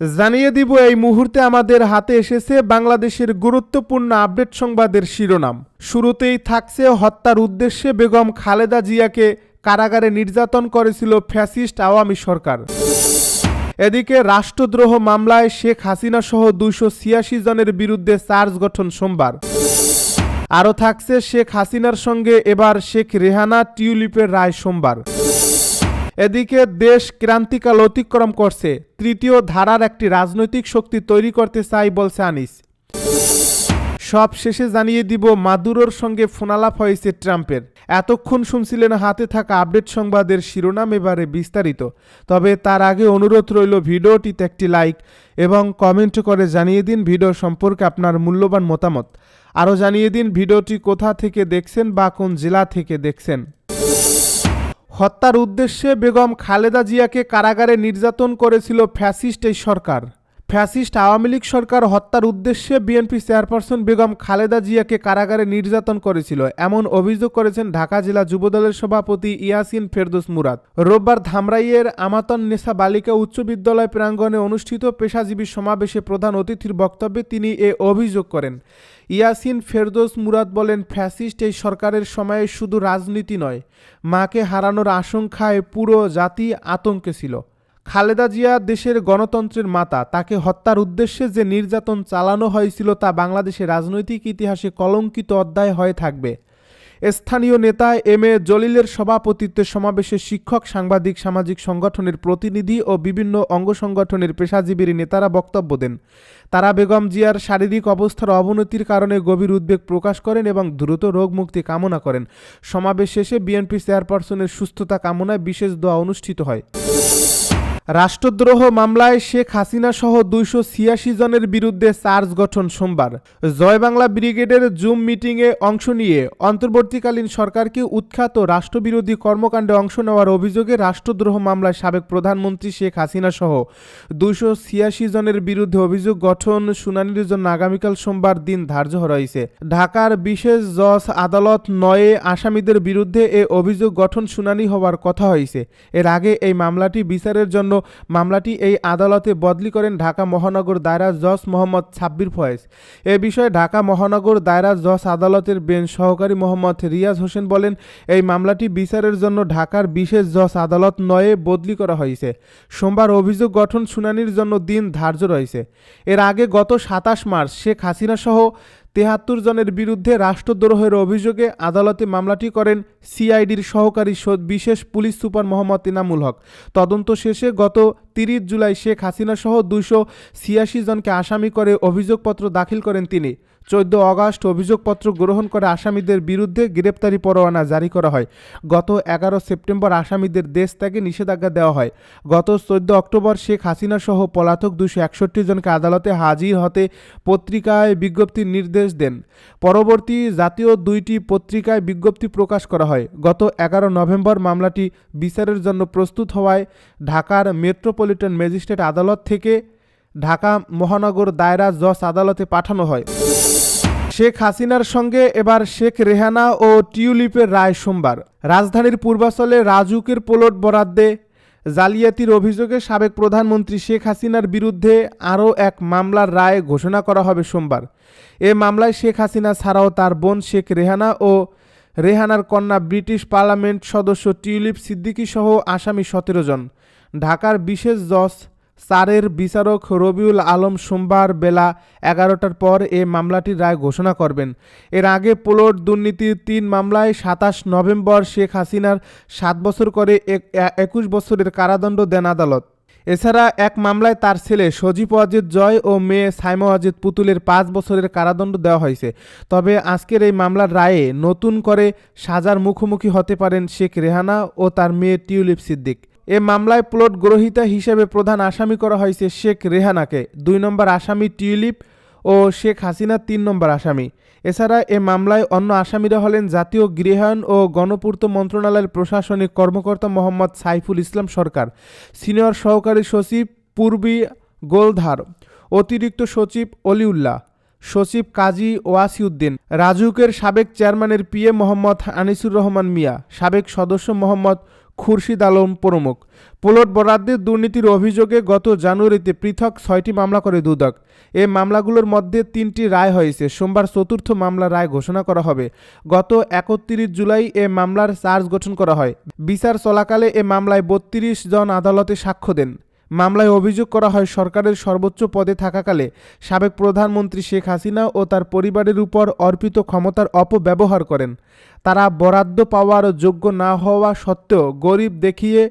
জানিয়ে দিব, এই মুহূর্তে আমাদের হাতে এসেছে বাংলাদেশের গুরুত্বপূর্ণ আপডেট সংবাদের শিরোনাম। শুরুতেই থাকছে হত্যার উদ্দেশ্যে বেগম খালেদা জিয়াকে কারাগারে নির্যাতন করেছিল ফ্যাসিস্ট আওয়ামী সরকার। এদিকে রাষ্ট্রদ্রোহ মামলায় শেখ হাসিনা সহ দুইশো ছিয়াশি জনের বিরুদ্ধে চার্জ গঠন সোমবার। আরও থাকছে শেখ হাসিনার সঙ্গে এবার শেখ রেহানা টিউলিপের রায় সোমবার। এদিকে দেশ ক্রান্তিকাল অতিক্রম করছে, তৃতীয় ধারার একটি রাজনৈতিক শক্তি তৈরি করতে চাই বলছে আনিস। সব শেষে জানিয়ে দিব, মাদুরোর সঙ্গে ফোনালাপ হয়েছে ট্রাম্পের। এতক্ষণ শুনছিলেন হাতে থাকা আপডেট সংবাদের শিরোনাম এবারে বিস্তারিত। তবে তার আগে অনুরোধ রইল ভিডিওটিতে একটি লাইক এবং কমেন্ট করে জানিয়ে দিন ভিডিও সম্পর্কে আপনার মূল্যবান মতামত। আরও জানিয়ে দিন ভিডিওটি কোথা থেকে দেখছেন বা কোন জেলা থেকে দেখছেন। হত্যার উদ্দেশ্যে বেগম খালেদা জিয়াকে কারাগারে নির্যাতন করেছিল ফ্যাসিস্ট এই সরকার। ফ্যাসিস্ট আওয়ামী লীগ সরকার হত্যার উদ্দেশ্যে বিএনপি চেয়ারপারসন বেগম খালেদা জিয়াকে কারাগারে নির্যাতন করেছিল। এমন অভিযোগ করেছেন ঢাকা জেলা যুবদলের সভাপতি ইয়াসিন ফেরদোস মুরাদ। রোববার ধামরাইয়ের আমাতন নেসা বালিকা উচ্চ বিদ্যালয় প্রাঙ্গণে অনুষ্ঠিত পেশাজীবী সমাবেশে প্রধান অতিথির বক্তব্যে তিনি এ অভিযোগ করেন। ইয়াসিন ফেরদোস মুরাদ বলেন, ফ্যাসিস্ট এই সরকারের সময়ে শুধু রাজনীতি নয়, মাকে হারানোর আশঙ্কায় পুরো জাতি আতঙ্কে ছিল। খালেদা জিয়া দেশের গণতন্ত্রের মাতা। তাকে হত্যার উদ্দেশ্যে যে নির্যাতন চালানো হয়েছিল তা বাংলাদেশের রাজনৈতিক ইতিহাসে কলঙ্কিত অধ্যায় হয়ে থাকবে। স্থানীয় নেতা এম এ জলিলের সভাপতিত্বে সমাবেশে শিক্ষক, সাংবাদিক, সামাজিক সংগঠনের প্রতিনিধি ও বিভিন্ন অঙ্গ সংগঠনের পেশাজীবীর নেতারা বক্তব্য দেন। তারা বেগম জিয়ার শারীরিক অবস্থার অবনতির কারণে গভীর উদ্বেগ প্রকাশ করেন এবং দ্রুত রোগ মুক্তি কামনা করেন। সমাবেশ শেষে বিএনপি চেয়ারপারসনের সুস্থতা কামনায় বিশেষ দোয়া অনুষ্ঠিত হয়। রাষ্ট্রদ্রোহ মামলায় শেখ হাসিনা সহ দুইশো ছিয়াশি জনের বিরুদ্ধে চার্জ গঠন সোমবার। জয় বাংলা ব্রিগেডের জুম মিটিংয়ে অংশ নিয়ে অন্তর্বর্তীকালীন সরকারকে উৎখাত রাষ্ট্রবিরোধী কর্মকাণ্ডে অংশ নেওয়ার অভিযোগে রাষ্ট্রদ্রোহ মামলায় সাবেক প্রধানমন্ত্রী শেখ হাসিনা সহ দুইশো ছিয়াশি জনের বিরুদ্ধে অভিযোগ গঠন শুনানির জন্য আগামীকাল সোমবার দিন ধার্য রয়েছে। ঢাকার বিশেষ জজ আদালত নয়ে আসামিদের বিরুদ্ধে এ অভিযোগ গঠন শুনানি হওয়ার কথা হয়েছে। এর আগে এই মামলাটি বিচারের জন্য মামলাটি এই আদালতে বদলি করেন ঢাকা মহানগর দায়রা জজ মোহাম্মদ ছাব্বির ফয়েজ। এ বিষয়ে ঢাকা মহানগর দায়রা জজ আদালতের বেঞ্চ সহকারী মোহাম্মদ রিয়াজ হোসেন বলেন, এই মামলাটি বিচারের জন্য ঢাকার বিশেষ জজ আদালত নয়ে বদলি করা হয়েছে। সোমবার অভিযোগ গঠন শুনানির জন্য দিন ধার্য রয়েছে। এর আগে গত সাতাশ মার্চ শেখ হাসিনা সহ তেহাত্তর জনের বিরুদ্ধে রাষ্ট্রদ্রোহের অভিযোগে আদালতে মামলাটি করেন সিআইডির সহকারী বিশেষ পুলিশ সুপার মোহাম্মদ ইনামুল হক। তদন্ত শেষে গত তিরিশ জুলাই শেখ হাসিনা সহ দুইশো ছিয়াশি জনকে আসামি করে অভিযোগপত্র দাখিল করেন তিনি। চোদ্দ অগাস্ট অভিযোগপত্র গ্রহণ করে আসামিদের বিরুদ্ধে গ্রেপ্তারি পরোয়ানা জারি করা হয়। গত এগারো সেপ্টেম্বর আসামিদের দেশ থেকে নিষেধাজ্ঞা দেওয়া হয়। গত চোদ্দ অক্টোবর শেখ হাসিনা সহ পলাতক দুশো একষট্টি জনকে আদালতে হাজির হতে পত্রিকায় বিজ্ঞপ্তির নির্দেশ দেন। পরবর্তী জাতীয় দুইটি পত্রিকায় বিজ্ঞপ্তি প্রকাশ করা হয়। গত এগারো নভেম্বর মামলাটি বিচারের জন্য প্রস্তুত হওয়ায় ঢাকার মেট্রোপলিটন ম্যাজিস্ট্রেট আদালত থেকে ঢাকা মহানগর দায়রা জজ আদালতে পাঠানো হয়। শেখ হাসিনার সঙ্গে এবার শেখ রেহানা ও টিউলিপের রায় সোমবার। রাজধানীর পূর্বাচলে রাজুকের পোলট বরাদ্দে জালিয়াতির অভিযোগে সাবেক প্রধানমন্ত্রী শেখ হাসিনার বিরুদ্ধে আরও এক মামলার রায় ঘোষণা করা হবে সোমবার। এ মামলায় শেখ হাসিনা ছাড়াও তার বোন শেখ রেহানা ও রেহানার কন্যা ব্রিটিশ পার্লামেন্ট সদস্য টিউলিপ সিদ্দিকী সহ আসামি সতেরো জন। ঢাকার বিশেষ জজ সারের বিচারক রবিউল আলম সোমবার বেলা এগারোটার পর এ মামলাটির রায় ঘোষণা করবেন। এর আগে পোলট দুর্নীতির তিন মামলায় সাতাশ নভেম্বর শেখ হাসিনার সাত বছর করে এক- একুশ বছরের কারাদণ্ড দেন আদালত। এছাড়া এক মামলায় তার ছেলে সজীব ওয়াজেদ জয় ও মেয়ে সাইমা ওয়াজেদ পুতুলের পাঁচ বছরের কারাদণ্ড দেওয়া হয়েছে। তবে আজকের এই মামলার রায়ে নতুন করে সাজার মুখোমুখি হতে পারেন শেখ রেহানা ও তার মেয়ে টিউলিপ সিদ্দিক। এ মামলায় প্লট গ্রহীতা হিসেবে প্রধান আসামি করা হয়েছে শেখ রেহানাকে। দুই নম্বর আসামি টিউলিপ ও শেখ হাসিনা তিন নম্বর আসামি। এছাড়া এ মামলায় অন্য আসামিরা হলেন জাতীয় গৃহায়ণ ও গণপূর্ত মন্ত্রণালয়ের প্রশাসনিক কর্মকর্তা মোহাম্মদ সাইফুল ইসলাম সরকার, সিনিয়র সহকারী সচিব পূর্বী গোলধার, অতিরিক্ত সচিব অলিউল্লাহ, সচিব কাজী ওয়াসিউদ্দিন রাজুকের সাবেক চেয়ারম্যানের পিএ মোহাম্মদ আনিসুর রহমান মিয়া, সাবেক সদস্য মোহাম্মদ খুরশিদ আলম প্রমুখ। প্লট বরাদ্দের দুর্নীতির অভিযোগে গত জানুয়ারিতে পৃথক ছয়টি মামলা করে দুদক। এ মামলাগুলোর মধ্যে তিনটি রায় হয়েছে। সোমবার চতুর্থ মামলা রায় ঘোষণা করা হবে। গত একত্রিশ জুলাই এ মামলার চার্জ গঠন করা হয়। বিচার চলাকালে এ মামলায় বত্রিশ জন আদালতে সাক্ষ্য দেন। মামলায় অভিযোগ করা হয়, সরকারের সর্বোচ্চ পদে থাকাকালে সাবেক প্রধানমন্ত্রী শেখ হাসিনা ও তার পরিবারের উপর অর্পিত ক্ষমতার অপব্যবহার করেন। তারা বরাদ্দ পাওয়ার যোগ্য না হওয়া সত্ত্বেও গরিব দেখিয়ে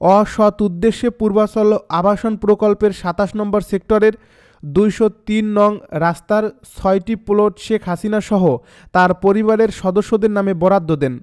অসৎ উদ্দেশ্যে পূর্বাচল আবাসন প্রকল্পের সাতাশ নম্বর সেক্টরের দুইশো তিন নং রাস্তার ছয়টি প্লট শেখ হাসিনা সহ তার পরিবারের সদস্যদের নামে বরাদ্দ দেন।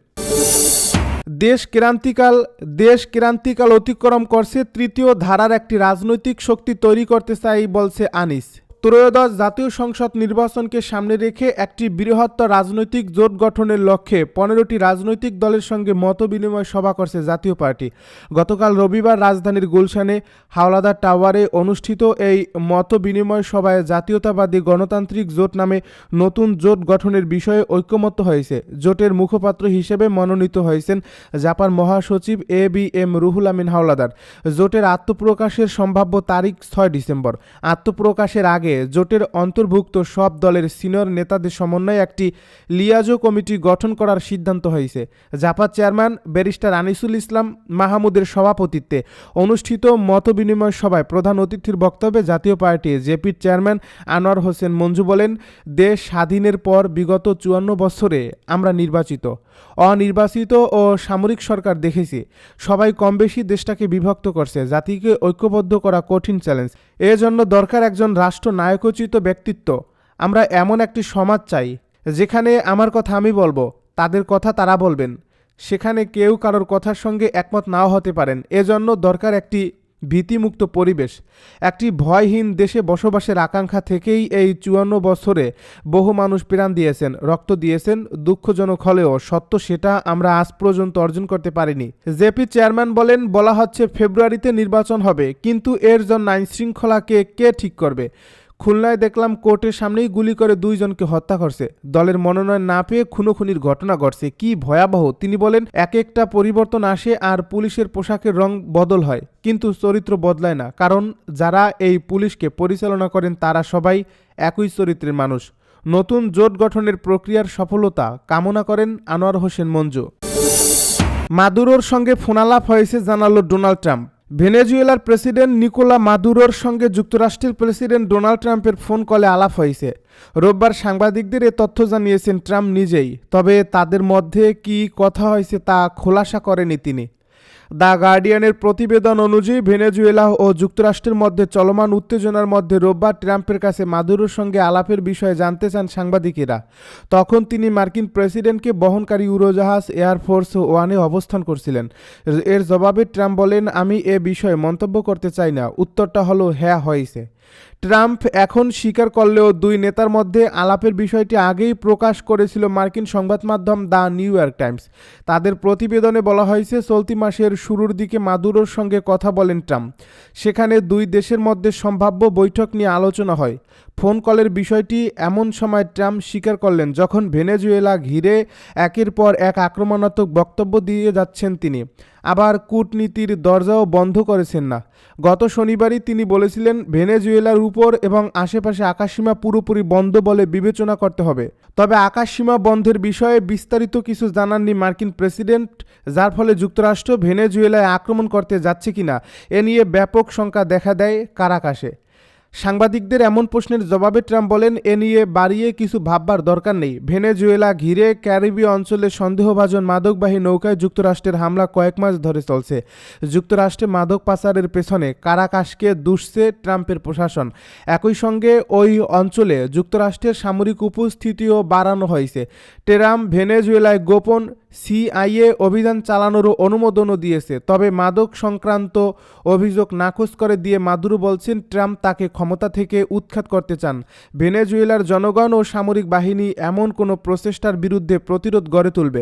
দেশ ক্রান্তিকাল দেশ ক্রান্তিকাল অতিক্রম করছে তৃতীয় ধারার একটি রাজনৈতিক শক্তি তৈরি করতে চাই, বলছে আনিস। ত্রয়োদশ জাতীয় সংসদ নির্বাচনকে সামনে রেখে একটি বৃহত্তর রাজনৈতিক জোট গঠনের লক্ষ্যে পনেরোটি রাজনৈতিক দলের সঙ্গে মতবিনিময় সভা করছে জাতীয় পার্টি। গতকাল রবিবার রাজধানীর গুলশানে হাওলাদার টাওয়ারে অনুষ্ঠিত এই মতবিনিময় সভায় জাতীয়তাবাদী গণতান্ত্রিক জোট নামে নতুন জোট গঠনের বিষয়ে ঐক্যমত্য হয়েছে। জোটের মুখপাত্র হিসেবে মনোনীত হয়েছেন জাপান মহাসচিব A B M Ruhul Amin Howlader. জোটের আত্মপ্রকাশের সম্ভাব্য তারিখ ছয় ডিসেম্বর। আত্মপ্রকাশের আগে জোটের অন্তর্ভুক্ত সব দলের সিনিয়র নেতাদের সমন্বয়ে একটি লিয়াজো কমিটি গঠন করার সিদ্ধান্ত হয়েছে। জাপাত চেয়ারম্যান ব্যারিস্টার আনিসুল ইসলাম মাহমুদের সভাপতিত্বে অনুষ্ঠিত মতবিনিময় সভায় প্রধান অতিথির বক্তব্যে জাতীয় পার্টি জেপির চেয়ারম্যান আনোয়ার হোসেন মঞ্জু বলেন, দেশ স্বাধীনের পর বিগত চুয়ান্ন বছরে আমরা নির্বাচিত। অনির্বাচিত ও সামরিক সরকার দেখেছি। সবাই কম বেশি দেশটাকে বিভক্ত করছে। জাতিকে ঐক্যবদ্ধ করা কঠিন চ্যালেঞ্জ। এজন্য দরকার একজন রাষ্ট্রনায়কোচিত ব্যক্তিত্ব। আমরা এমন একটি সমাজ চাই, যেখানে আমার কথা আমি বলব, তাদের কথা তারা বলবেন। সেখানে কেউ কারোর কথার সঙ্গে একমত নাও হতে পারেন। এজন্য দরকার একটি ভীতিমুক্ত পরিবেশ। একটি ভয়হীন দেশে বসবাসের আকাঙ্ক্ষা থেকেই এই চুয়ান্ন বছরে বহু মানুষ প্রাণ দিয়েছেন, রক্ত দিয়েছেন, দুঃখজনক হলেও সত্য সেটা আমরা আজ পর্যন্ত অর্জন করতে পারিনি। জেপি চেয়ারম্যান বলেন, বলা হচ্ছে ফেব্রুয়ারিতে নির্বাচন হবে, কিন্তু এর জন্য আইনশৃঙ্খলাকে কে ঠিক করবে? খুলনায় দেখলাম কোর্টের সামনেই গুলি করে দুইজনকে হত্যা করছে। দলের মনোনয়ন না পেয়ে খুনোখুনির ঘটনা ঘটছে। কি ভয়াবহ, তিনি বলেন, এক একটা পরিবর্তন আসে আর পুলিশের পোশাকের রং বদল হয়, কিন্তু চরিত্র বদলায় না। কারণ যারা এই পুলিশকে পরিচালনা করেন, তারা সবাই একই চরিত্রের মানুষ। নতুন জোট গঠনের প্রক্রিয়ার সফলতা কামনা করেন আনোয়ার হোসেন মঞ্জু। মাদুরোর সঙ্গে ফোনালাপ হয়েছে, জানালো ডোনাল্ড ট্রাম্প। ভেনেজুয়েলার প্রেসিডেন্ট নিকোলা মাদুরোর সঙ্গে যুক্তরাষ্ট্রের প্রেসিডেন্ট ডোনাল্ড ট্রাম্পের ফোন কলে আলাপ হয়েছে। রোববার সাংবাদিকদের এ তথ্য জানিয়েছেন ট্রাম্প নিজেই, তবে তাদের মধ্যে কি কথা হয়েছে তা খোলাসা করেনি তিনি। দ্য গার্ডিয়ানের প্রতিবেদন অনুযায়ী ভেনেজুয়েলা ও যুক্তরাষ্ট্রের মধ্যে চলমান উত্তেজনার মধ্যে রোববার ট্রাম্পের কাছে মাদুরোর সঙ্গে আলাপের বিষয়ে জানতে চান সাংবাদিকেরা। তখন তিনি মার্কিন প্রেসিডেন্টকে বহনকারী উড়োজাহাজ এয়ারফোর্স ওয়ানে অবস্থান করছিলেন। এর জবাবে ট্রাম্প বলেন, আমি এ বিষয়ে মন্তব্য করতে চাই না। উত্তরটা হলো হ্যাঁ হয়েছে। ট্রাম্প এখন স্বীকার করলেও দুই নেতার মধ্যে আলাপের বিষয়টি আগেই প্রকাশ করেছিল মার্কিন সংবাদ মাধ্যম দ্য নিউ ইয়র্ক টাইমস। তাদের প্রতিবেদনে বলা হয়েছে, চলতি মাসের শুরুর দিকে মাদুরোর সঙ্গে কথা বলেন ট্রাম্প। সেখানে দুই দেশের মধ্যে সম্ভাব্য বৈঠক নিয়ে আলোচনা হয়। ফোন কলের বিষয়টি এমন সময় ট্রাম্প স্বীকার করলেন, যখন ভেনেজুয়েলা ঘিরে একের পর এক আক্রমণাত্মক বক্তব্য দিয়ে যাচ্ছেন তিনি। আবার কূটনীতির দরজাও বন্ধ করেছেন না। গত শনিবারই তিনি বলেছিলেন, ভেনেজুয়েলার উপর এবং আশেপাশে আকাশসীমা পুরোপুরি বন্ধ বলে বিবেচনা করতে হবে। তবে আকাশসীমা বন্ধের বিষয়ে বিস্তারিত কিছু জানাননি মার্কিন প্রেসিডেন্ট, যার ফলে যুক্তরাষ্ট্র ভেনেজুয়েলায় আক্রমণ করতে যাচ্ছে কিনা, এ নিয়ে ব্যাপক শঙ্কা দেখা দেয় কারাকাশে সাংবাদিকদের এমন প্রশ্নের জবাবে ট্রাম্প বলেন, এ নিয়ে বাড়িয়ে কিছু ভাববার দরকার নেই। ভেনেজুয়েলা ঘিরে ক্যারিবীয় অঞ্চলে সন্দেহভাজন মাদকবাহী নৌকায় যুক্তরাষ্ট্রের হামলা কয়েক মাস ধরে চলছে। যুক্তরাষ্ট্রে মাদক পাচারের পেছনে কারাকাশকে দুষছে ট্রাম্পের প্রশাসন। একই সঙ্গে ওই অঞ্চলে যুক্তরাষ্ট্রের সামরিক উপস্থিতিও বাড়ানো হয়েছে। ট্রাম্প ভেনেজুয়েলায় গোপন সিআইএ অভিযান চালানোরও অনুমোদনও দিয়েছে। তবে মাদক সংক্রান্ত অভিযোগ নাকচ করে দিয়ে মাদুরো বলছেন, ট্রাম্প তাকে ক্ষমতা থেকে উৎখাত করতে চান। ভেনেজুয়েলার জনগণ ও সামরিক বাহিনী এমন কোনো প্রচেষ্টার বিরুদ্ধে প্রতিরোধ গড়ে তুলবে।